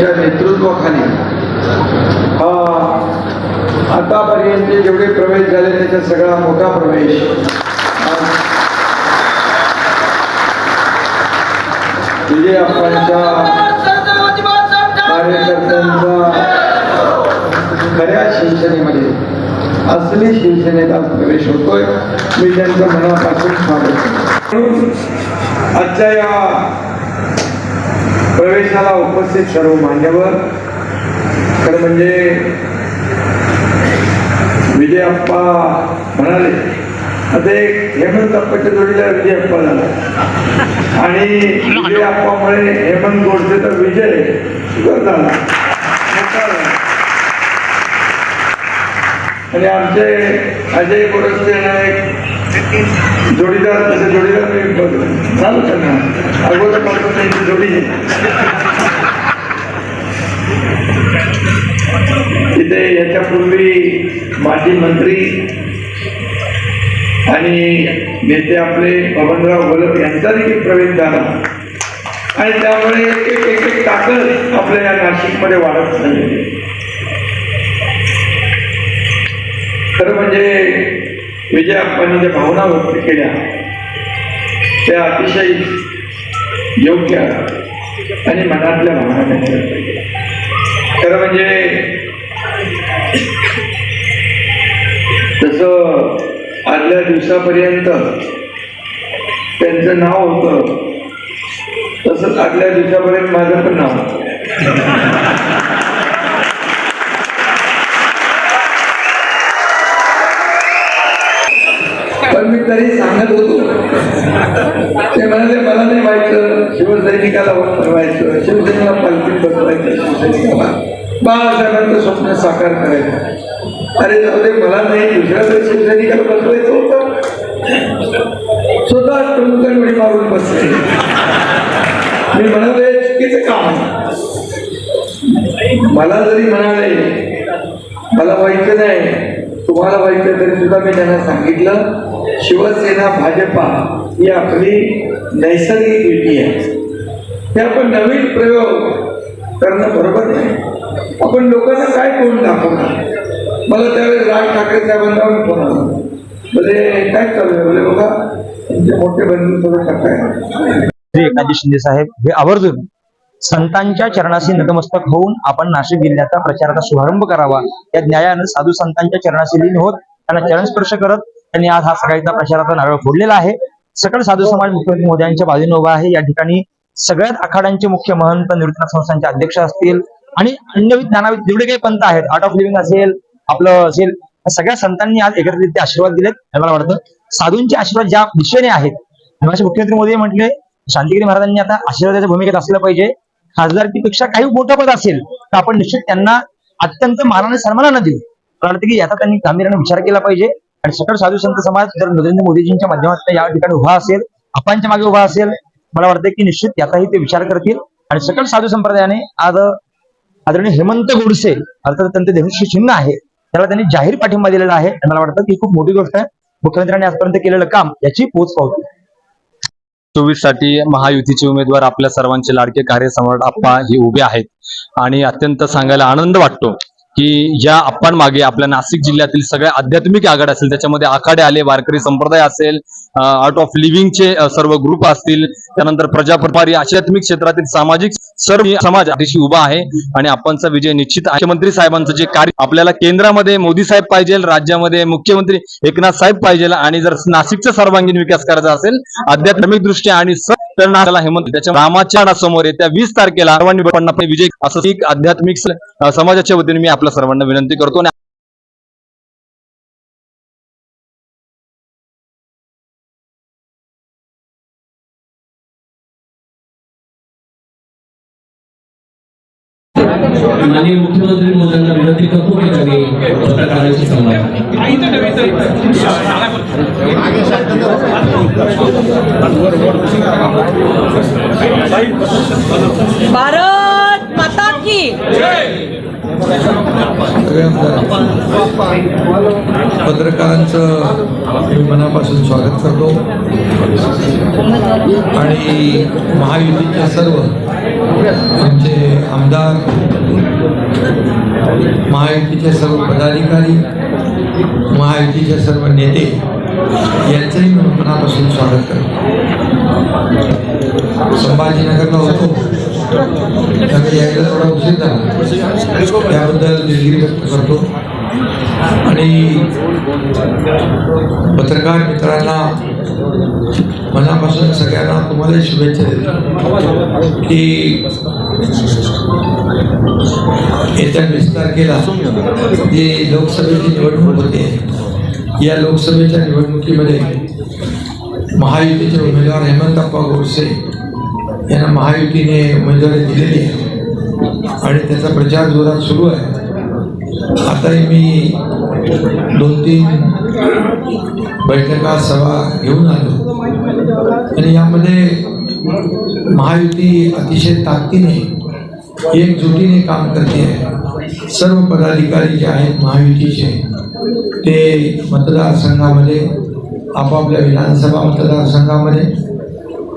त्या नेतृत्वाखाली. हा आतापर्यंत जेवढे प्रवेश झाले त्याचा सगळा मोठा प्रवेश. विजय अप्पांच्या कार्यकर्त्यांचा खऱ्या शिवसेनेमध्ये असली शिवसेनेत आज प्रवेश होतोय मी त्यांचं मनापासून स्वागत करतो. आजच्या या प्रवेशाला उपस्थित सर्व मान्यवर. खरं म्हणजे विजयप्पा म्हणाले आता एक हेमंत अप्पाच्या जोडीला विजयप्पा झाला. आणि विजयप्पामुळे हेमंत गोडसेचा विजय. सुकर झाला. आणि आमचे अजय गोरस्ते नाईक जोडीदार तसे जोडीदार चालू त्यांना अगोदर पाठवत त्यांची जोडी. तिथे याच्यापूर्वी माजी मंत्री आणि नेते आपले बबनराव गोलप यांचा देखील प्रवेश झाला. आणि त्यामुळे एक एक एक एक ताकद आपल्या या नाशिकमध्ये वाढत चाललेली खरं म्हणजे विजय अप्पांनी ज्या भावना व्यक्त केल्या त्या अतिशय योग्य आणि मनातल्या भावना त्यांनी व्यक्त केल्या खरं म्हणजे तसं आदल्या दिवसापर्यंत त्यांचं नाव होतं तसंच आदल्या दिवसापर्यंत माझं पण नाव होतं. पण मी तरी सांगत होतो ते म्हणाले मला नाही व्हायचं शिवसैनिकाला बनवायचं शिवसेनेला पालखीत बसवायचं शिवसैनिकाला बाळासाहेबांचं स्वप्न साकार करायचं. अरे जाऊ दे मला नाही दुसऱ्या तरी शिवसैनिकाला बसवायचं होतं. स्वतः टुंकन उडी मारून बसले. मी म्हणाले चुकीचं काम मला जरी म्हणाले मला व्हायचं नाही तुम्हाला व्हायचं तरी सुद्धा मी त्यांना सांगितलं शिवसेना भाजपा ही आपली नैसर्गिक युती आहे. हे आपण नवीन प्रयोग करणं बरोबर नाही. आपण लोकांना काय कोण दाखवणार? मला त्यावेळेस राज ठाकरे साहेबांना फोन आला. म्हणजे काय चालू आहे? बोले बघा तुमचे मोठे बंधू थोडं टाकाय श्री एकनाथजी शिंदे साहेब हे आवर्जून संतांच्या चरणाशी नतमस्तक होऊन आपण नाशिक जिल्ह्याचा प्रचाराचा शुभारंभ करावा. या न्यायानं साधू संतांच्या चरणाशी लीन होत त्यांना चरणस्पर्श करत त्यांनी आज हा सकाळीचा प्रचाराचा नारळ फोडलेला आहे. सकल साधू समाज मुख्यमंत्री मोदी यांच्या बाजूने उभा आहे. या ठिकाणी सगळ्यात आखाड्यांचे मुख्य महंत निवृत्त संस्थांचे अध्यक्ष असतील आणि अन्य ज्ञानाविद जेवढे काही पंथ आहेत आर्ट ऑफ लिव्हिंग असेल आपलं असेल सगळ्या संतांनी आज एकत्रित आशीर्वाद दिलेत. मला वाटतं. साधूंचे आशीर्वाद ज्या दिशेने आहेत माझे मुख्यमंत्री मोदी म्हटले शांतिगिरी महाराजांनी आता आशीर्वादाच्या भूमिकेत असलं पाहिजे. खासदारकीपेक्षा काही मोठं पद असेल तर आपण निश्चित त्यांना अत्यंत मानाने सन्मानानं देऊ. मला वाटतं की याचा त्यांनी गांभीर्याने विचार केला पाहिजे. आणि सकल साधू संत समाज जर नरेंद्र मोदीजींच्या माध्यमातून या ठिकाणी उभा असेल आपांच्या मागे उभा असेल मला वाटतं की निश्चित याचाही ते विचार करतील. आणि सकल साधू संप्रदायाने आज आदरणीय हेमंत गोडसे अर्थात त्यांचे धनुष्य चिन्ह आहे त्याला त्यांनी जाहीर पाठिंबा दिलेला आहे. आणि मला वाटतं की खूप मोठी गोष्ट आहे. मुख्यमंत्र्यांनी आजपर्यंत केलेलं काम याची पोच पावती चोवीससाठी महायुतीचे उमेदवार आपल्या सर्वांचे लाडके कार्यसम्राट आप्पा हे उभे आहेत. आणि अत्यंत सांगायला आनंद वाटतो. की या आप्पांमागे आपल्या नाशिक जिल्ह्यातील सगळ्या आध्यात्मिक आघाड असेल त्याच्यामध्ये आखाडे आले वारकरी संप्रदाय असेल आर्ट ऑफ लिव्हिंगचे सर्व ग्रुप असतील त्यानंतर प्रजाप्रपारी आध्यात्मिक क्षेत्रातील सामाजिक सर्व समाज अतिशय उभा आहे आणि आपणचा विजय निश्चित मुख्यमंत्री साहेबांचं जे कार्य आपल्याला केंद्रामध्ये मोदी साहेब पाहिजे राज्यामध्ये मुख्यमंत्री एकनाथ साहेब पाहिजे आणि जर नाशिकचा सर्वांगीण विकास करायचा असेल आध्यात्मिक दृष्ट्या आणि स- तर हेमंत त्याच्या रामाच्या समोर येत्या वीस तारखेला सर्वांनी विजय असं एक आध्यात्मिक समाजाच्या वतीने मी आपल्या सर्वांना विनंती करतो. माननीय मुख्यमंत्री मोदयांना विनंती करतो की त्यांनी पत्रकारांशी संवाद भारत माता की। पत्रकारांचं मी मनापासून स्वागत करतो. आणि महायुतीच्या सर्व आमचे आमदार महायुतीचे सर्व पदाधिकारी महायुतीचे सर्व नेते यांचंही मी मनापासून स्वागत करतो. संभाजीनगरला होतो. त्यामुळे यायला थोडा उशीर झाला. त्याबद्दल दिलगिरी व्यक्त करतो. आणि पत्रकार मित्रांना मनापासून सगळ्यांना तुम्हाला शुभेच्छा देतो की येत्या वीस तारखेला जी लोकसभेची निवडणूक होते या लोकसभेच्या निवडणुकीमध्ये महायुतीचे उमेदवार हेमंतप्पा गोडसे यांना महायुतीने उमेदवारी दिलेली आहे. आणि त्याचा प्रचार जोरात सुरू आहे. आताही मी दोन तीन बैठका सभा घेऊन आलो. आणि यामध्ये महायुती अतिशय ताकदीने एकजुटीने काम करते. आहे सर्व पदाधिकारी जे आहेत महायुतीचे ते मतदारसंघामध्ये आपापल्या विधानसभा मतदारसंघामध्ये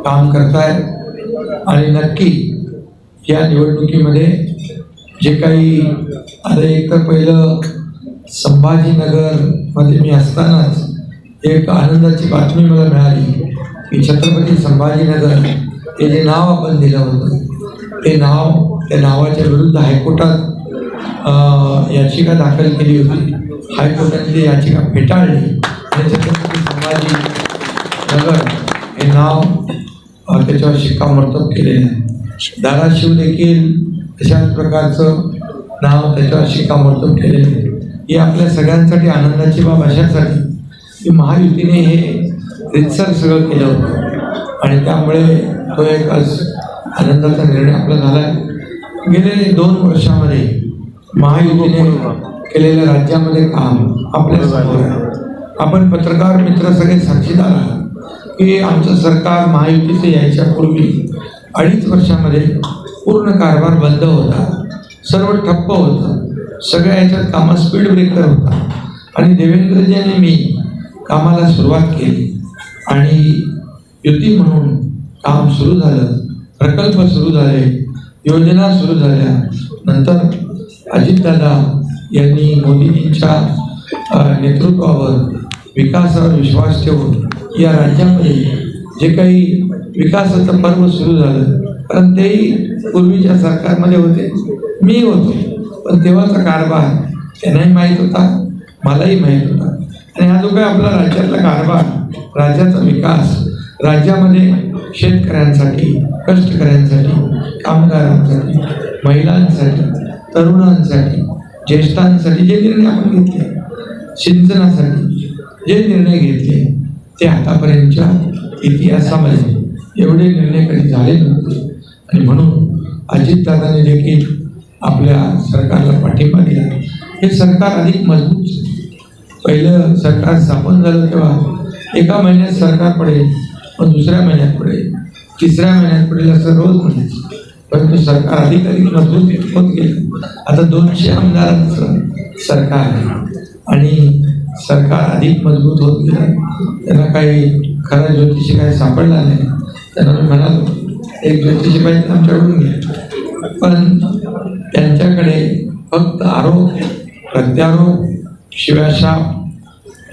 काम करतायत. आणि नक्की या निवडणुकीमध्ये जे काही आता एक तर पहिलं संभाजीनगरमध्ये मी असतानाच एक आनंदाची बातमी मला मिळाली की छत्रपती संभाजीनगर हे जे नाव आपण दिलं होतं ते नाव त्या नावाच्या विरुद्ध हायकोर्टात याचिका दाखल केली होती. हायकोर्टाने ती याचिका फेटाळली आणि छत्रपती संभाजी नगर हे नाव त्याच्यावर शिक्कामोर्तब केलेलं आहे. धाराशिव देखील अशाच प्रकारचं नाव त्याच्यावर शिक्कामोर्तब केलेलं ही आपल्या सगळ्यांसाठी आनंदाची बाब अशासाठी की महायुतीने हे रितसर सगळं केलं होतं. आणि त्यामुळे तो एक आज आनंदाचा निर्णय आपला झाला आहे. गेले दोन वर्षामध्ये महायुतीने केलेल्या राज्यामध्ये काम आपल्यासमोर आहे. आपण पत्रकार मित्र सगळे साक्षीदार आहात की आमचं सरकार महायुतीचे यायच्यापूर्वी अडीच वर्षामध्ये पूर्ण कारभार बंद होता. सर्व ठप्प होतं. सगळ्या याच्यात कामात स्पीड ब्रेकर होता. आणि देवेंद्रजीने मी कामाला सुरुवात केली. आणि युती म्हणून काम सुरू झालं. प्रकल्प सुरू झाले. योजना सुरू झाल्या. नंतर अजितदादा यांनी मोदीजींच्या नेतृत्वावर विकासावर विश्वास ठेवून या राज्यामध्ये जे काही विकासाचं पर्व सुरू झालं. कारण तेही पूर्वीच्या सरकारमध्ये होते. मी होतो. पण तेव्हाचा कारभार. त्यांनाही माहीत होता. मलाही माहीत होता. आणि हा जो काही आपला राज्यातला कारभार राज्याचा विकास राज्यामध्ये शेतकऱ्यांसाठी कष्टकऱ्यांसाठी कामगारांसाठी महिलांसाठी तरुणांसाठी ज्येष्ठांसाठी जे निर्णय आपण घेतले सिंचनासाठी जे निर्णय घेतले ते आतापर्यंतच्या इतिहासामध्ये एवढे निर्णय कधी झाले नव्हते. आणि म्हणून अजितदादाने देखील आपल्या सरकारला पाठिंबा दिला. हे सरकार अधिक मजबूत पहिलं सरकार स्थापन झालं तेव्हा एका महिन्यात सरकार पडेल पण दुसऱ्या महिन्यात पडेल तिसऱ्या महिन्यात पडेल असं रोज म्हणायचं. परंतु सरकार अधिक अधिक मजबूत होत गेलं. आता दोनशे आमदारांचं सरकार आहे. आणि सरकार अधिक मजबूत होत गेलं. त्यांना काही खरा ज्योतिषी काही सापडला नाही. त्यांना मी म्हणालो एक ज्योतिषी पाहिजे आमच्याकडून घ्या. पण त्यांच्याकडे फक्त आरोप प्रत्यारोप शिव्याशाप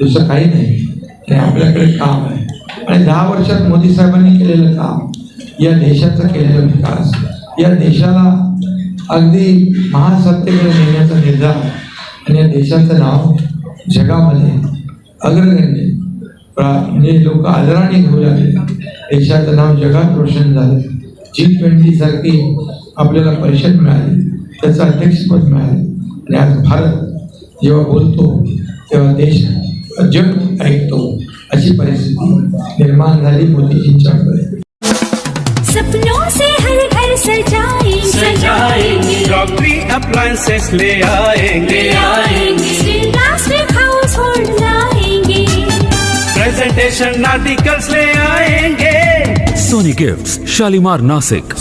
दुसरं काही नाही. आणि आपल्याकडे काम आहे. आणि दहा वर्षात मोदी साहेबांनी केलेलं काम या देशाचा केलेला विकास या देशाला अगदी महासत्तेकडे नेण्याचा निर्धार आणि या देशाचं नाव जगामध्ये अग्रगण्य म्हणजे लोक आदराने घेऊ लागले. देशाचं नाव जगात रोशन झालं. जी ट्वेंटी सारखी आपल्याला परिषद मिळाली. त्याचं अध्यक्षपद मिळालं आणि आज भारत जेव्हा बोलतो तेव्हा देश जग ऐकतो अशी परिस्थिती निर्माण झाली मोदीजींच्याकडे सपनों से हर घर सजाएँगे. सजाएँगे. क्रॉकरी अप्लायंसेस ले आएँगे. आएँगे. प्लास्टिक हाउस होल्ड लाएँगे. प्रेजेंटेशन आर्टिकल्स ले आएँगे. Sony Gifts, Shalimar Nasik.